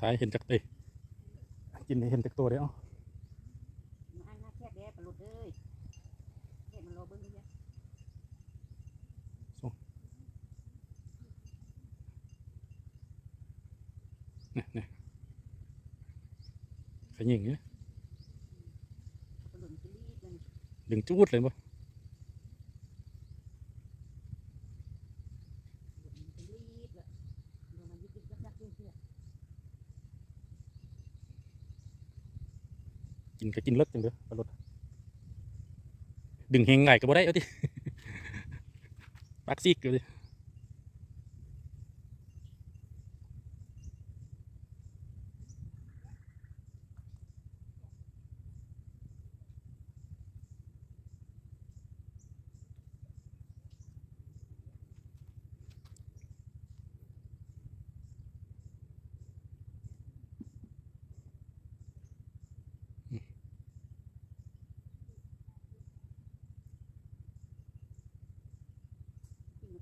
ถ่ายเห็นจากเอ้ยกินให้เห็นจากตัวเดียวมาอันหน้าแคบแด้ปลาหลุดเลยเห็ดมันโลเบิ้งเยอะนี่นี่ขยิงเนี่ยปลาหลุดมันจะรีบเลยดึงจูดเลยบ่ปลาหลุดมันจะรีบเลยดูมันยึกยึกยักยักเรื่อย กิ นก็กินเลิศจังเด้อปลาลดดึงเฮงไงก็บ่ได้เอาดิปักซีกเลย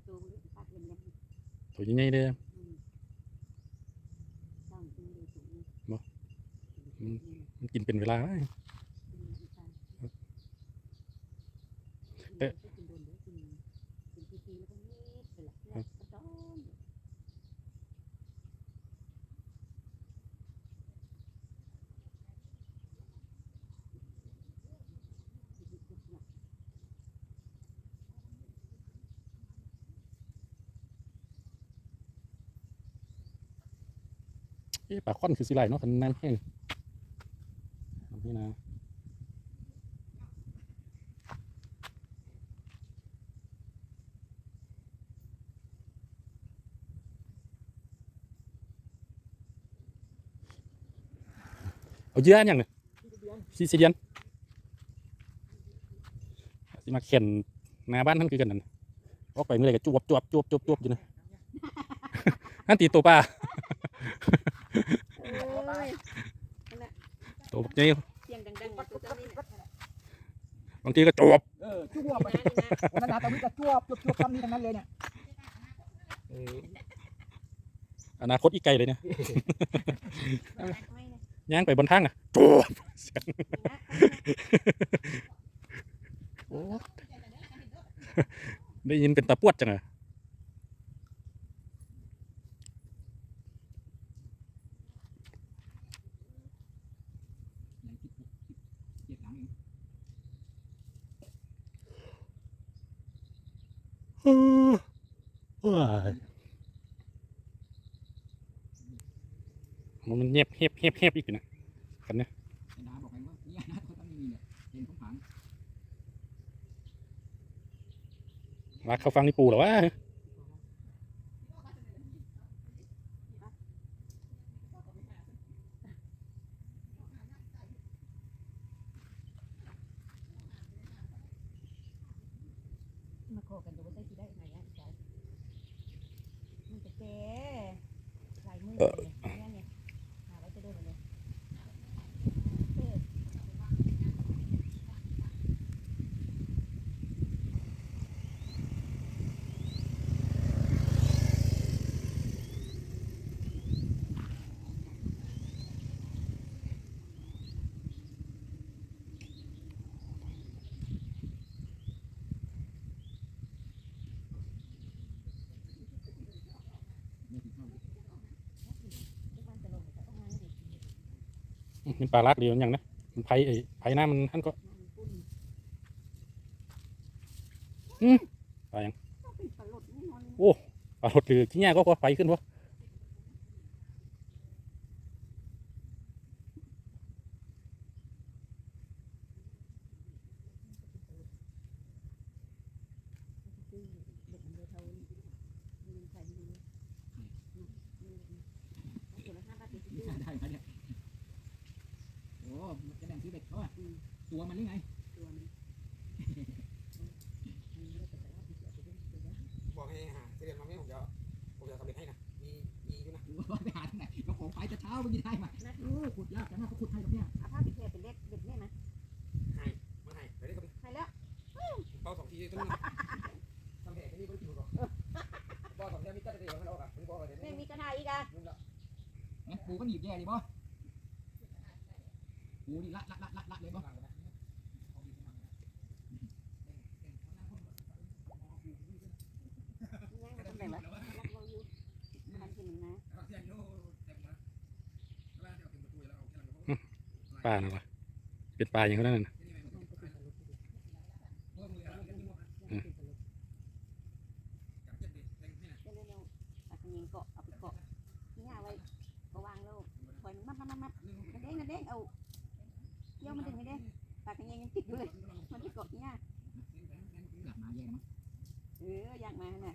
ตัวมันปลาเทียมยังตัวใหญ่ๆเลยต้องกินเลยถุงมันกินเป็นเวลาเอ๊ะกินโดนเดี๋ยวกินกินทีๆแล้วก็เงียบไปละแล้วก็จ้อง เอ๊ะปลาค่อนคือสิไหลเนาะคันนั้นแห้งเอาพี่นะเอาเยอะอันยังเนี่ยซีซีเดียนสิมาเข็นหน้าบ้านท่านคือกันนั่นออกไปเมื่อไรก็จวบจวบจวบจวบจวบอยู่นะอันตีตัวปลา เอ้ย ตัวบักใหญ่เสียงดังๆตัวนี้นะบางทีก็จวบเออจวบนี่นะนี่นะวันนั้นนะตอนนี้จะจวบจวบจวบคำนี้ทั้งนั้นเลยเนี่ยอนาคตอีกไกลเลยเนี่ยมันรักไม่นะย่างไปบนทางอะจวบเสียงนี่นะโอ้ได้ยินเป็นตะปวดจังอะ ยังคิดเจ็ดหลังเอง ว้าย มันเงียบเงียบเงียบเงียบอีกอยู่นะกันเนี่ยไอ้ดาบอกไงว่านี่ยนะเขาต้องมีเนี่ยเห็นของผังรักเขาฟังนี่ปูหรอวะ มาโคกันดูว่าได้กี่ได้ไหนอะใจมันจะแก่ลายมือเนี่ยเนี่ยหาไว้จะโดนเลย ไม่ถึงเข้า มันจะลงแต่ต้องนั่งดิ มันปลาลักเดีมันอย่างนะมันไผ่ไอ้ไผ่หน้ามันท่านก็อืมไปยังโองเป็นปลาหลดแน่นอนปลาหดหรือขี้แง่ก็พอไฟขึ้นวะ เด็กมันเลยเท่ายืนใส่ยืนตัวละห้าบาทเป็น ได้ไหมเนี่ยโอ้มันจะแบ่งซื้อเด็กเขาอะตัวมันหรือไง ตัวมัน บอกให้หาเรียนมาไม่ผมจะผมจะสำเร็จให้นะมีมีอยู่นะ หรือว่าไปหาที่ไหนก็ ของไปจะเช้าไปกินได้มาเออขุดยากจังนะเขาขุดให้แบบเนี้ยเอาผ้าปิดแผลเป็นเล็กเด็กเนี่ยนะให้มาให้ไปได้ครับใช่แล้วเป้าสองทีต้นทำแผลแค่นี้ก็ได้กินก่อนบอกสองทีมีตัดเดียวให้เราอะผมบอกเลยแม่นี่มีกระทาอีกอะนุ่มละเนี่ยปูก็หนีบแย่เลยบ่ปูนี่ละละละละละเลยบ่ ปลานะวะเป็นปลาอย่างนั้นน่ะตักยิงเกาะเอาไปเกาะนี่เอาไว้กวางแล้วปล่อยมันมัดมัดมัดมัดกระเด้งกระเด้งเอาเกี่ยวมันดึงกระเด้งปากกระเด้งยังติดอยู่เลยมันจะเกาะเนี่ยกลับมาแย่มั้งเอออยากมาน่ะ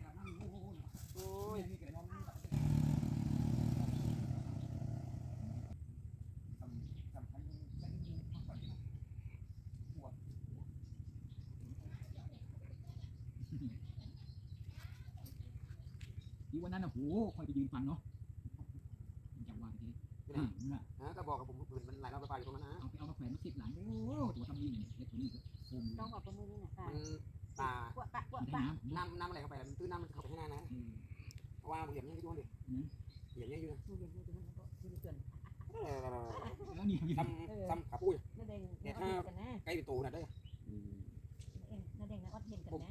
วันนั้นน่ะโหคอยไปยืนฟังเนาะจังหวะทีอ่านั่นแหละนะก็บอกกับผมเห็นมันหลายรอบไปอยู่ตรงนั้นนะเอาไปเอามาแขวนมาสิบหลังโอ้ตัวทำยิ่งเล็กกว่านี้ก็โคมต้องบอกประมือนี่นะตามันป่าปวดปะปวดได้ปะน้ำน้ำน้ำอะไรเข้าไปแล้วมันตื้นน้ำมันเข้าไปข้างหน้านะเออเพราะว่าเหลี่ยมนี่ที่ดูดิเหลี่ยมนี่อยู่นะ มือเย็นมือเย็นมันก็มือเย็น แล้วนี่ยืน ซ้ำซ้ำขาปุ้ย นาเด้งนาเด้งกันนะ ใกล้เป็นตูน่ะได้ เอ็นนาเด้งนะอดเห็นกันนะ ผม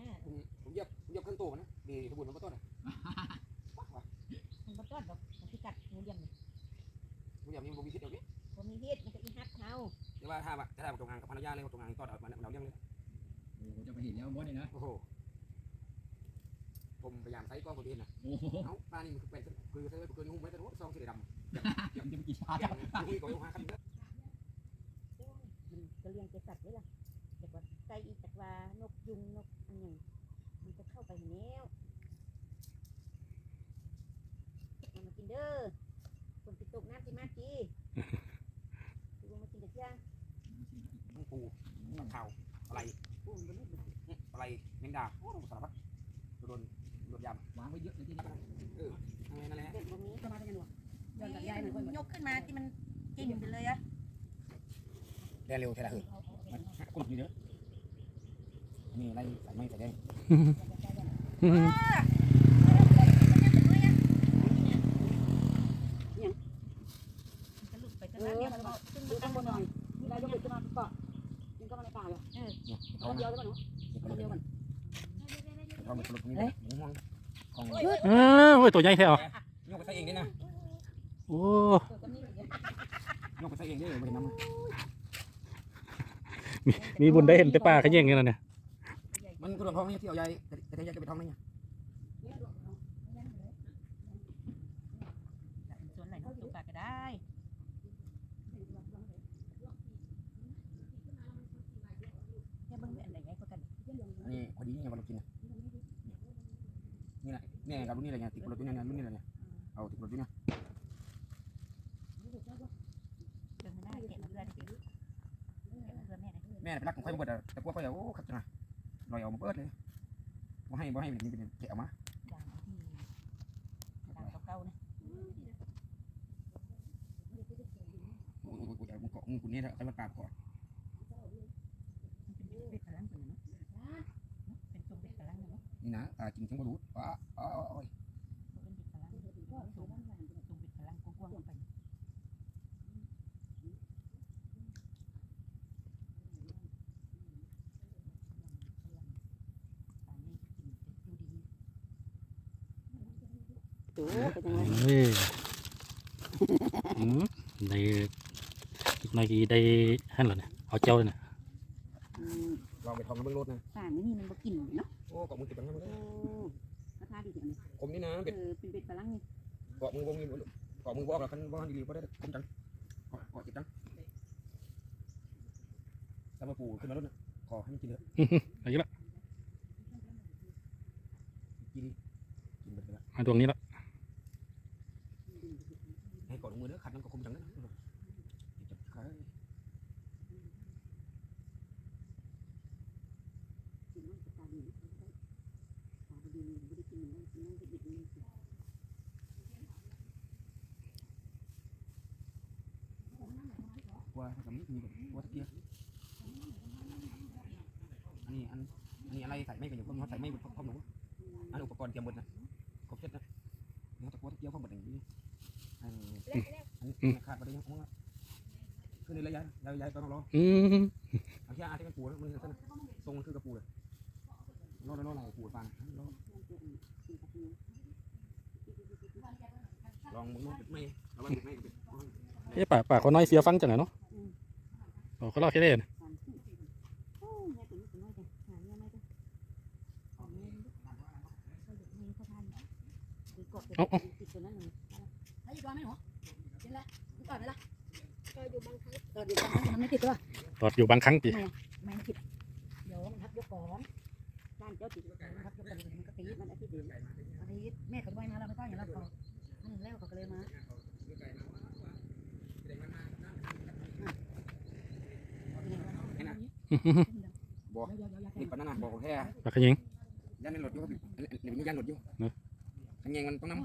ผมเหยียบผมเหยียบขึ้นตูมันนะดีทุกคนมันก็ต้นอะ มันบ่ต้นดอกมันคือกัดมือเย็น ผมเหยียบนี่ผมมีคิดเดียวนี้ผมมีเฮ็ดมันก็อีฮักเฮาแต่ว่าถ้าถ้าได้ตรงงานกับภรรยาเลยตรงงานต้อนเอามันเราเลี้ยงเลยโอ้จะไปเห็นแล้วมดเลยนะโอ้โหผมพยายามใช้กล้องตัวเองนะโอ้โหเอ้าปลานี่มันเป็นคือใช้คืองูไม่แต่รู้ซองสีดำมันจะไปกี่ชาอจ้ะย่างงูก็ยังหาคันเยอะมันก็เลี้ยงแต่สัตว์นี่ล่ะแต่ว่าไก่อีจักว่านกยุงนกอันหยังมันจะเข้าไปแล้วมันมากินเด้อคนติดตกน้ำสิมาจีดูมากินจักย่าง ทั้งปูทั้งข่าวอะไร ปูมันบ่นิดเดียว อะไรแมงดาโอ้สารพัดโดนโดนยำ วางไว้ เยอเลยที่นี่นั่นแหละเด็กบ่มีก็มาเป็นหนวดย้อนกับยายหน่อยก่อนยกขึ้นมาที่มันกินไปเลยอะแดเร็วใช่ไหมมันกุ้งอยู่เยอนี่อะไรใส่ไม่ใส่แดงจะหลุดไปกันแล้วเนี่ยมันขึ้นดูมาข้างบนหน่อยมีอะไรยกขึ้นมาเกาะยิงก็มาในป่าเลยเนี่ยเอาเดียวได้ป่ะหนูเอาเดียวกันเราเป็นคนนี้นะม่วงของเออโอ้ ยตัวใหญ่แท้เหรอโยกไปใส่เองนี่นะโอ้โยกไปใส่เองได้เลยไม่เห็นน้ำมีมีบุญได้เห็นแต่ปลาขย่งกันแล้วเนี่ยมันก็โดนท้องนี่ที่เอาใหญ่แต่แต่ใหญ่จะไปท้องนี่ส่วนไหนก็ปากก็ได้เนี่ยเบิ่งอันไหนใหญ่กว่ากันอันนี้พอดีเนี่ยวันเรากินนี่แหละเนี่ยกับรุ่นนี้อะไรเงี้ย ติดรถด้ยนี่ยรุ่นนี้อะไรเนี่ยเอาติดรถด้วยเนี่ยเดินไม่ได้เก็บมาเพื่อนดิเก็บมาเพื่อนแม่นะแม่ไปรักของใครมาเบิดแต่พวกเขาโอ้ขัดจังลอยเอามาเบิดเลยบ่ให้บ่ให้มันเป็นแกะมาอย่างที่ดังเก่าๆนะโอ้โหกูจะมึงเกาะมึงกูนี่เถอะใครมาปราบก่อนมันเป็นเบ็ดกระลังตัวเนาะเป็นตัวเบ็ดกระลังเนาะนี่นะตากินทั้งบรูดอ๋ออ๋ออ๋อ เป็นเบ็ดกระลังตัวเบ็ดกระลังตัวเบ็ดกระลังกว้างๆไป ตัวเป็นยังไงเฮ้ยอืมในอีกหน่อยกีได้หั่นแล้วเนี่ยเอาเจ้าเลยเนี่ยลองไปทองน้ำมึงรถนะป่านนี้มันบ่กินเนาะโอ้เกาะมึงติดกันทั้งหมดเลยโอ้ราคาดีจังเลยผมนี่นะเอเป็ดอเป็นเบ็ดกระลังนี่เกาะมึงวงนี่เกาะมึงบอกแล้วคันว่าดีๆก็ได้คมจังเกาะเกาะจิตจังแล้วมาปูขึ้นมารถนะขอให้มันกินเถอะเอาอีกและกินกินไปแล้วมาดวงนี้ละให้เกาะลง มือเด้อขัดน้ำก็คมจังนะจับขากินมันจะตายดีตายดีไม่ว่าทำนี้มีแบบว่าตะเกียอันนี้อันอันนี้อะไรใส่ไม่กันอยู่เพราะมันใส่ไม่บนพร้อมหนูอันอุปกรณ์เตรียมหมดนะครบเซ็ตนะเนี่ตะกัวตะเกียบพร้อมหมดอย่างนี้ ขาดไปได้ยังมั้งขึ้นระยะระยะตอนรออืมอันที่อาที่มันปูมันทรงมันคือกระปูเลยรอรอรอเราปูฟังลองมึงไม่เราไม่ไม่เอ้ป่าป่าเขาน้อยเสียฟังจังไหนเนาะโอ้เขาเล่าแค่ได้นะสามสี่โอ้ยแม่ตัวนี้ตัวน้อยจังหาเอาเอา ตัวติดตัวนั้นหนึ่งให้อยู่ก่อนไหมหนูเห็นแล้วมึงก่อนไหมล่ะก็อยู่บางครั้งก็อยู่บางครั้งมันไม่ติดตัวตอดอยู่บางครั้งปีไม่ติดเดี๋ยวมันทับยกก่อนบ้านเจ้าติดมันทับยกก่อนมันก็ตีมันอาทิตย์เดียวอันนี้แม่เขาไม่มาแล้วไม่ต้องอย่างเราเขาอันแล้วเขาก็เลยมานี่ปนันนะบอกแค่ปากขยิงยันในรถอยู่หรือมียันรถอยู่ขันเงงมันต้องน้ำ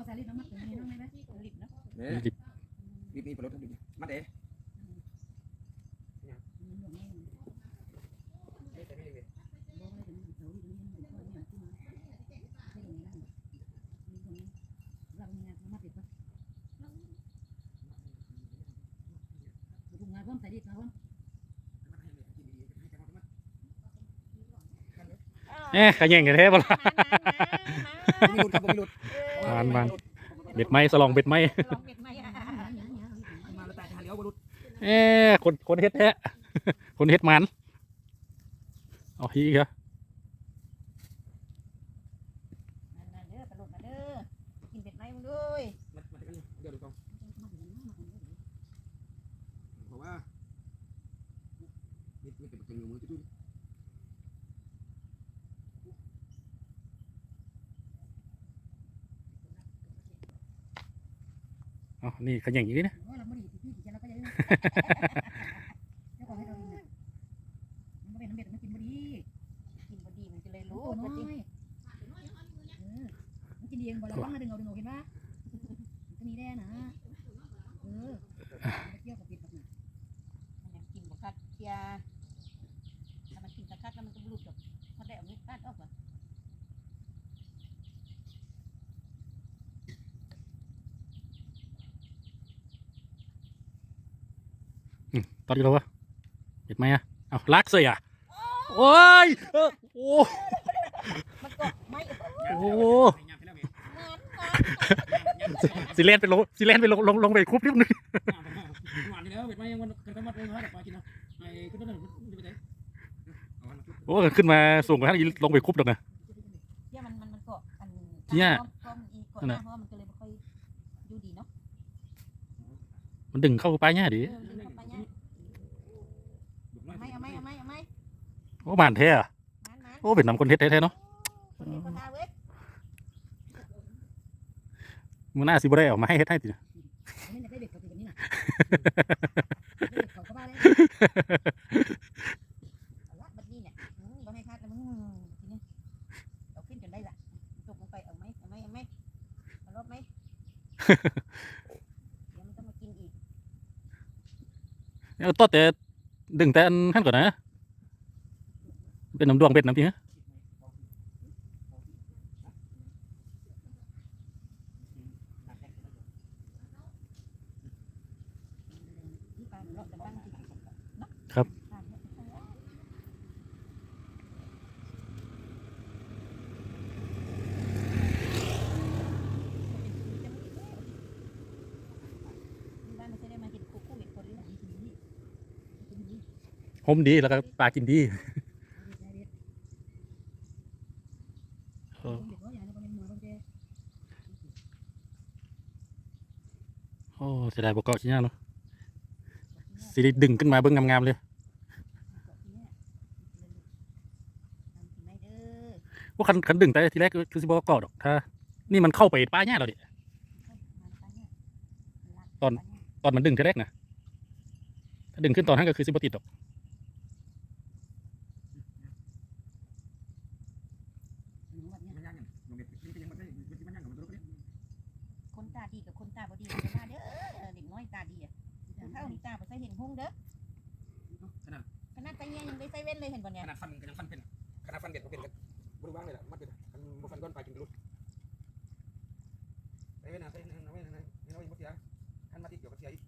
เป็นน้ำไม่ได้ลิบเนาะเนี่ยดิบรีบนี่ปรถรีบมาเด้ถุงงานเพิ่มใส่ดิบนะเพิ่มเอ๊ะขยิงกันแท้บ่ล่ะไม่รุดครับไม่รุด เบ็ดไม้สลองเบ็ดไม้ลองเบ็ดไหมอะมาแล้วแต่ทางเลี้ยวไม่รุดเอ๊ะคนคนเฮ็ดแท้คนเฮ็ดมันเอาฮีครับมาเด้อกระโดดมาเด้อกินเบ็ดไหมมึงด้วยมามากันเดี๋ยวดูตรงเพราะว่านี่นี่เป็นเป็นมือจุ๊ด เอานี่ขยิงอย่างนี้นะ เราไม่ได้ที่ที่เราก็ยังเจ้าของให้เราเนี่ยมันเป็นน้ำเบ็ดมันกินบดี กินบดีมันจะเลย โอ้ รู้ น้ ว่า อย จริง เออมันกินเองบ่ระวังนะดึงเอาดึงเอาเห็นปะมันก็มีแน่นะเออเกี่ยวกับปิดแบบนั้น มันยังกินบ่คัดเกียถ้ามันกินตะคัดแล้วมันก็บลุดหรอกพอได้เอาเม็ดตัดออกก่อน ตอนนี้เราวะเบ็ดไหม้อะเอาลักเสียโอ้ยเออโอ้มันก็ไม่โอ้สิเลนไปลงสิเลนไปลงลงลงไปคุบนิดนึงหวานแล้วเบ็ดมายังกันมานั้นปลากินนะไอ้ก็ต้องจะไปเอาวันโอ้ขึ้นมาสูงกว่าท่านอีลงไปคุบดอกนะเที่ยมันมันมันก็อันเนี่ยก็มันอีกก่อนหน้าเพราะว่ามันก็เละมันดึงเข้าไปง่ายดิ โอ้บานแท้อะมันมันโอ้เป็นน้ำคนเฮ็ดแท้ๆเนาะคนนี้คนตาเว้ยมือหน้าสิบ่ได้เออกมาให้เฮ็ดให้ติไม่ได้เบ็ดเขาติดแบบนี้นะเขาก็บ้าเลยเอาละบัดนี้เนี่ยอืมบ่ให้คาดแล้วมึงทีนี้เอาขึ้นจนได้ละตกลงไปเอาไหมเอาไหมเอาไหมเอารอบไหม เดี๋ยวมันต้องมากินอีก เอาต้อแต่ดึงแต่อันท่านก่อนนะ เป็นน้ำดวงเป็ดน้ำจริงฮะนี่ปลามันรอบกันบ้างจริงเนาะครับปลาเนี่ยบ้านมันจะได้มาเห็นคู่คู่เห็นคนหรือเปล่าหอมดีแล้วก็ปลากินดีเออ โอ้เสียดายบ่เกาะชิ้นยากเนาะสิได้ดึงขึ้นมาเบิ่งงามๆเลยว่าคันคันดึงแต่ทีแรกคือสิบ่เกาะดอกถ้านี่มันเข้าไปป้าหญ้าแล้วดิตอนตอนมันดึงทีแรกนะถ้าดึงขึ้นตอนนั้นก็คือสิบติดดอก คนตาดีกับคนตาบอดีกันมาเด้อเด็กน้อยตาดีอะผู้เฒ่านี่ตาบอใส่เห็นพุ่งเด้อขนาดขนาดตาเงี้ยยังได้ใส่เว้นเลยเห็นบ่เนี่ยขนาดฟันก็ยังฟันเป็นขนาดฟันเด็ดก็เป็นบ่รู้ว่างเลยล่ะมัดเลยมันบ่ฟันก้อนไปจนรุดไอ้เว้นนะไอ้เว้นนะไอ้เว้นน่ะไอ้เว้นบ่เสียท่านมาที่เกี่ยวกับเสียอีก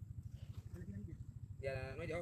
เดี๋ยวน้อยเดียว